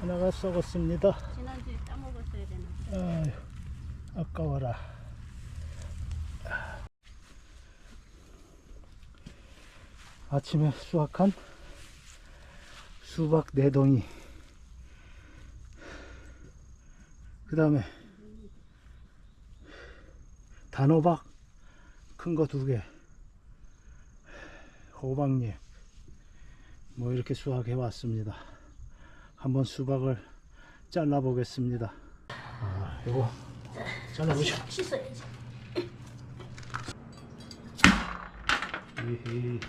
하나가 썩었습니다. 지난주에 따먹었어야 되나. 아유, 아까워라. 아침에 수확한 수박 네 덩이. 그 다음에 단호박 큰 거 두 개. 호박잎. 뭐 이렇게 수확해 왔습니다. 한번 수박을 잘라 보겠습니다. 아, 이거 잘라보시오. 씻어야지. 이히.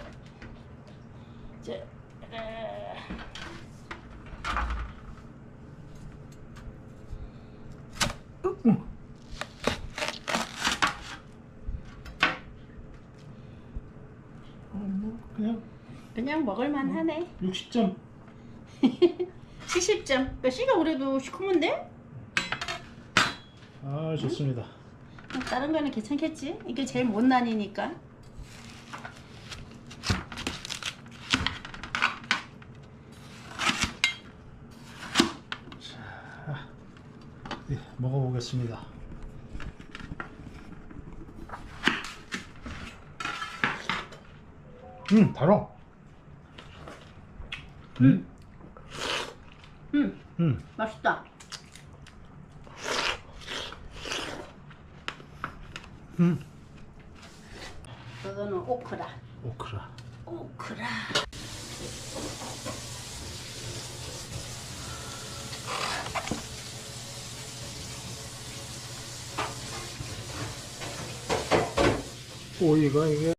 어, 뭐 그냥 그냥 먹을만 하네. 60점. 70점. 그 씨가 그래도 시커먼데? 아, 좋습니다. 다른 거는 괜찮겠지? 이게 제일 못 나뉘니까. 네, 먹어보겠습니다. 음, 달아. 음, 음, 음, 맛있다. 음. 그거는 오크라. 오크라. 오크라. 오이가 이게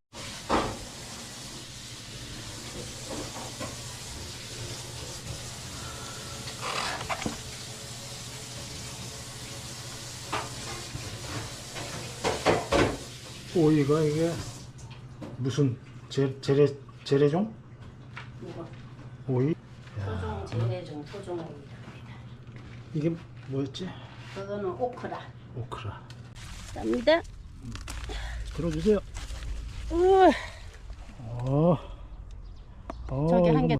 오이가 이게 무슨 재, 재래 재래종 이거 오이 토종 재래종 토종 오이랍니다. 이게 뭐였지 그거는 오크라. 오크라 갑니다. 들어주세요 우와. 어, 어 저기 한 개